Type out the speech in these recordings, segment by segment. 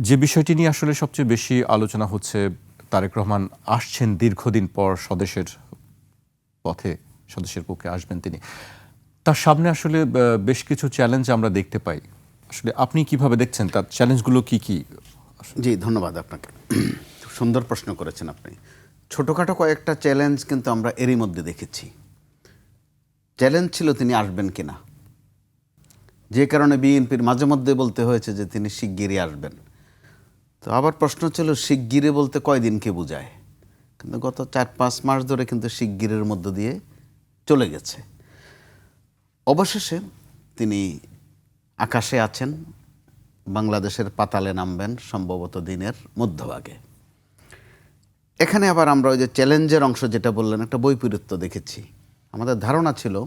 যে বিষয়টি নিয়ে আসলে সবচেয়ে বেশি আলোচনা হচ্ছে, তারেক রহমান আসছেন দীর্ঘদিন পর স্বদেশের পথে, স্বদেশের পক্ষে আসবেন তিনি। তার সামনে আসলে বেশ কিছু চ্যালেঞ্জ আমরা দেখতে পাই। আসলে আপনি কীভাবে দেখছেন? তার চ্যালেঞ্জগুলো কি কি? জি, ধন্যবাদ আপনাকে। সুন্দর প্রশ্ন করেছেন আপনি। ছোটোখাটো কয়েকটা চ্যালেঞ্জ কিন্তু আমরা এরই মধ্যে দেখেছি। চ্যালেঞ্জ ছিল তিনি আসবেন কিনা। যে কারণে বিএনপির মাঝে মধ্যে বলতে হয়েছে যে তিনি শিগগিরই আসবেন। তো আবার প্রশ্ন ছিল শিগগিরে বলতে কয়দিনকে বোঝায়? কিন্তু গত চার পাঁচ মাস ধরে কিন্তু শিগগিরের মধ্য দিয়ে চলে গেছে। অবশেষে তিনি আকাশে আছেন, বাংলাদেশের পাতালে নামবেন সম্ভবত দিনের মধ্যভাগে। এখানে আবার আমরা ওই যে চ্যালেঞ্জের অংশ যেটা বললেন, একটা বৈপরীত্য দেখেছি। আমাদের ধারণা ছিল,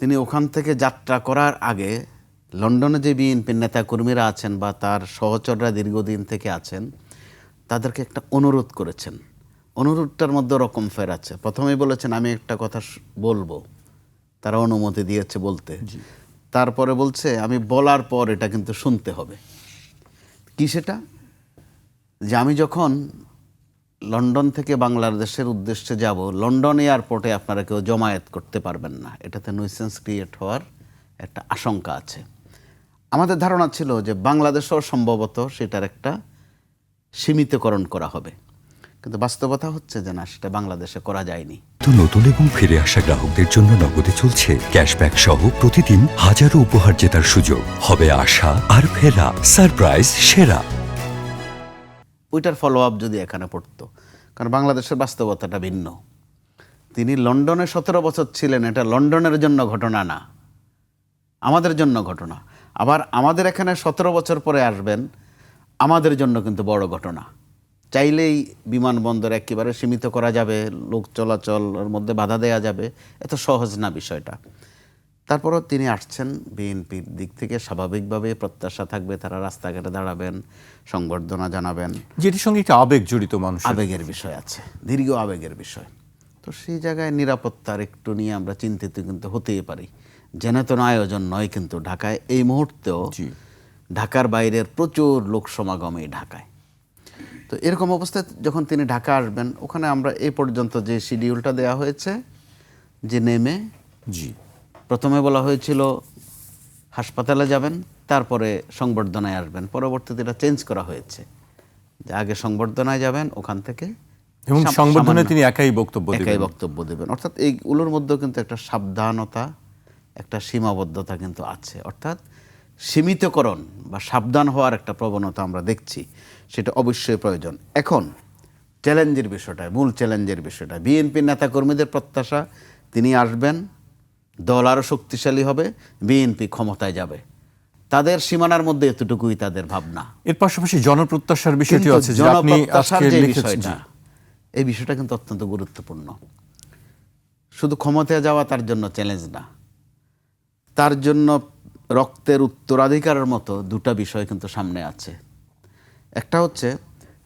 তিনি ওখান থেকে যাত্রা করার আগে লন্ডনে যে বিএনপির নেতাকর্মীরা আছেন বা তার সহচররা দীর্ঘদিন থেকে আছেন তাদেরকে একটা অনুরোধ করেছেন। অনুরোধটার মধ্যে রকম ফের আছে। প্রথমেই বলেছেন আমি একটা কথা বলব। তারা অনুমতি দিয়েছে বলতে। তারপরে বলছে আমি বলার পর এটা কিন্তু শুনতে হবে। কি সেটা? যে আমি যখন লন্ডন থেকে বাংলাদেশের উদ্দেশ্যে যাব লন্ডন এয়ারপোর্টে আপনারা কেউ জমায়েত করতে পারবেন না। এটাতে নুইসেন্স ক্রিয়েট হওয়ার একটা আশঙ্কা আছে। আমাদের ধারণা ছিল যে বাংলাদেশেও সম্ভবত সেটার একটা সীমিতকরণ করা হবে। কিন্তু বাস্তবতা হচ্ছে যে না সেটা বাংলাদেশে করা যায়নি। তো নতুন এবং ফিরে আসা গ্রাহকদের জন্য নগদে চলছে ক্যাশব্যাক সহ প্রতিদিন হাজারো উপহার জেতার সুযোগ। হবে আশা আর ফেরা সারপ্রাইজ সেরা। ওইটার ফলো আপ যদি এখানে পড়তো কারণ বাংলাদেশের বাস্তবতাটা ভিন্ন। তিনি লন্ডনে সতেরো বছর ছিলেন এটা লন্ডনের জন্য ঘটনা না। আমাদের জন্য ঘটনা। আবার আমাদের এখানে সতেরো বছর পরে আসবেন আমাদের জন্য কিন্তু বড় ঘটনা। চাইলেই বিমানবন্দর একেবারে সীমিত করা যাবে লোক চলাচলের মধ্যে বাধা দেওয়া যাবে এত সহজ না বিষয়টা। তারপরও তিনি আসছেন বিএনপির দিক থেকে স্বাভাবিকভাবে প্রত্যাশা থাকবে তারা রাস্তাঘাটে দাঁড়াবেন সংবর্ধনা জানাবেন। যেটির সঙ্গে একটা আবেগ জড়িত মানুষ আবেগের বিষয় আছে দীর্ঘ আবেগের বিষয়। তো সেই জায়গায় নিরাপত্তার একটু নিয়ে আমরা চিন্তিত কিন্তু হতেই পারি। জেনেতন আয়োজন নয় কিন্তু ঢাকায়। এই মুহূর্তেও ঢাকার বাইরের প্রচুর লোক সমাগম এই ঢাকায়। তো এরকম অবস্থায় যখন তিনি ঢাকা আসবেন ওখানে আমরা এই পর্যন্ত যে শিডিউলটা দেওয়া হয়েছে যে নেমে জি। প্রথমে বলা হয়েছিল হাসপাতালে যাবেন তারপরে সংবর্ধনায় আসবেন। পরবর্তীতে এটা চেঞ্জ করা হয়েছে। যে আগে সংবর্ধনায় যাবেন ওখান থেকে এবং সামান্য তিনি একাই বক্তব্য একাই বক্তব্য দেবেন। অর্থাৎ এইগুলোর মধ্যেও কিন্তু একটা সাবধানতা একটা সীমাবদ্ধতা কিন্তু আছে। অর্থাৎ সীমিতকরণ বা সাবধান হওয়ার একটা প্রবণতা আমরা দেখছি সেটা অবশ্যই প্রয়োজন। এখন চ্যালেঞ্জের বিষয়টা মূল চ্যালেঞ্জের বিষয়টা বিএনপির নেতাকর্মীদের প্রত্যাশা তিনি আসবেন দল আরও শক্তিশালী হবে বিএনপি ক্ষমতায় যাবে। তাদের সীমানার মধ্যে এতটুকুই তাদের ভাবনা। এর পাশাপাশি জনপ্রত্যাশার বিষয়টি আছে জনপ্রত্যাশার যে বিষয়টা এই বিষয়টা কিন্তু অত্যন্ত গুরুত্বপূর্ণ। শুধু ক্ষমতায় যাওয়া তার জন্য চ্যালেঞ্জ না। তার জন্য রক্তের উত্তরাধিকারের মতো দুটা বিষয় কিন্তু সামনে আছে। একটা হচ্ছে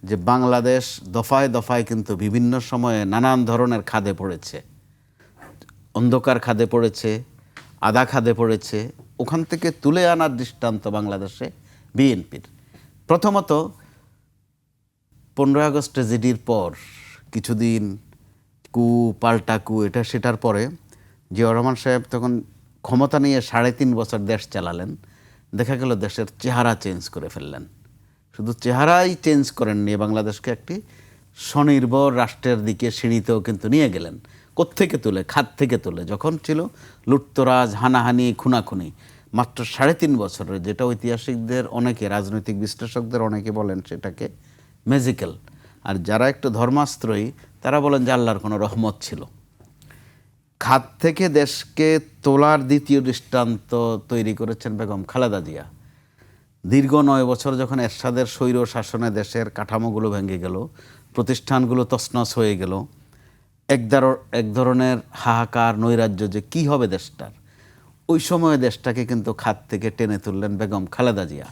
যে বাংলাদেশ দফায় দফায় কিন্তু বিভিন্ন সময়ে নানান ধরনের খাদে পড়েছে। অন্ধকার খাদে পড়েছে আদা খাদে পড়েছে। ওখান থেকে তুলে আনার দৃষ্টান্ত বাংলাদেশে বিএনপির। প্রথমত, পনেরোই আগস্ট ট্রেজেডির পর কিছুদিন কু, পাল্টা কু, এটা সেটার পরে জিয়া রহমান সাহেব তখন ক্ষমতা নিয়ে সাড়ে তিন বছর দেশ চালালেন। দেখা গেল দেশের চেহারা চেঞ্জ করে ফেললেন। শুধু চেহারাই চেঞ্জ করেননি, বাংলাদেশকে একটি স্বনির্ভর রাষ্ট্রের দিকে সিঁড়িতেও কিন্তু নিয়ে গেলেন। কোত্থেকে তুলে? খাত থেকে তুলে। যখন ছিল লুটতরাজ, হানাহানি, খুনাখুনি, মাত্র সাড়ে তিন বছরের, যেটা ঐতিহাসিকদের অনেকে, রাজনৈতিক বিশ্লেষকদের অনেকে বলেন সেটাকে ম্যাজিক্যাল আর যারা একটু ধর্মাস্ত্রয়ী তারা বলেন যে আল্লাহর কোনো রহমত ছিল। খাত থেকে দেশকে তোলার দ্বিতীয় দৃষ্টান্ত তৈরি করেছেন বেগম খালেদা জিয়া। দীর্ঘ নয় বছর যখন এরশাদের স্বৈর শাসনে দেশের কাঠামোগুলো ভেঙে গেল, প্রতিষ্ঠানগুলো তছনছ হয়ে গেল, এক এক ধরনের হাহাকার নৈরাজ্য যে কি হবে দেশটার, ওই সময়ে দেশটাকে কিন্তু খাত থেকে টেনে তুললেন বেগম খালেদা জিয়া।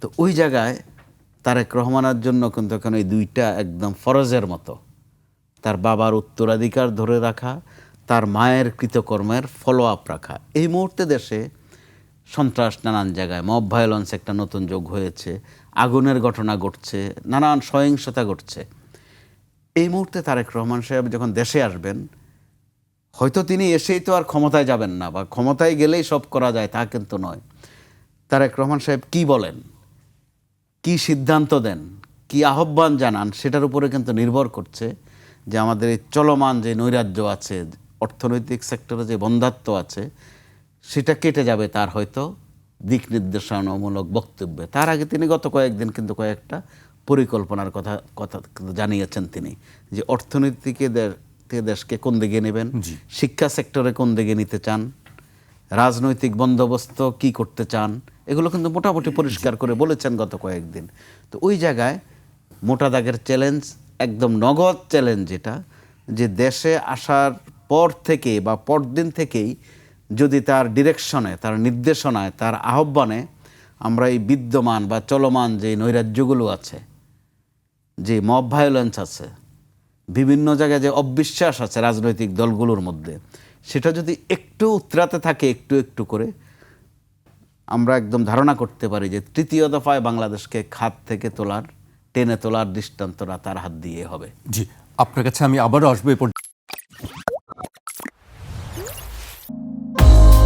তো ওই জায়গায় তারেক রহমানের জন্য কিন্তু এখন এই দুইটা একদম ফরজের মতো। তার বাবার উত্তরাধিকার ধরে রাখা, তার মায়ের কৃতকর্মের ফলো আপ রাখা। এই মুহূর্তে দেশে সন্ত্রাস নানান জায়গায় মব ভায়োলেন্স একটা নতুন যোগ হয়েছে, আগুনের ঘটনা ঘটছে, নানান সহিংসতা ঘটছে। এই মুহূর্তে তারেক রহমান সাহেব যখন দেশে আসবেন, হয়তো তিনি এসেই তো আর ক্ষমতায় যাবেন না, বা ক্ষমতায় গেলেই সব করা যায় তা কিন্তু নয়। তারেক রহমান সাহেব কি বলেন? কি সিদ্ধান্ত দেন কি আহ্বান জানান সেটার উপরে কিন্তু নির্ভর করছে যে আমাদের এই চলমান যে নৈরাজ্য আছে অর্থনৈতিক সেক্টরে যে বন্ধাত্ব আছে সেটা কেটে যাবে তার হয়তো দিক নির্দেশনামূলক বক্তব্যে। তার আগে তিনি গত কয়েকদিন কিন্তু কয়েকটা পরিকল্পনার কথা কথা জানিয়েছেন তিনি যে অর্থনীতিকে দেশকে কোন দিকে নেবেন শিক্ষা সেক্টরে কোন দিকে নিতে চান রাজনৈতিক বন্দোবস্ত কি করতে চান এগুলো কিন্তু মোটামুটি পরিষ্কার করে বলেছেন গত কয়েকদিন। তো ওই জায়গায় মোটা দাগের চ্যালেঞ্জ একদম নগদ চ্যালেঞ্জ যেটা যে দেশে আসার পর থেকে বা পরদিন থেকেই যদি তার ডিরেকশনে তার নির্দেশনায় তার আহ্বানে আমরা এই বিদ্যমান বা চলমান যে নৈরাজ্যগুলো আছে যে মব ভায়োলেন্স আছে বিভিন্ন জায়গায় যে অবিশ্বাস আছে রাজনৈতিক দলগুলোর মধ্যে সেটা যদি একটু উতরাতে থাকে একটু একটু করে আমরা একদম ধারণা করতে পারি যে তৃতীয় দফায় বাংলাদেশকে খাত থেকে তোলার, টেনে তোলার দৃষ্টান্তরা তার হাত দিয়ে হবে। জি, আপনার কাছে আমি আবারও আসব এ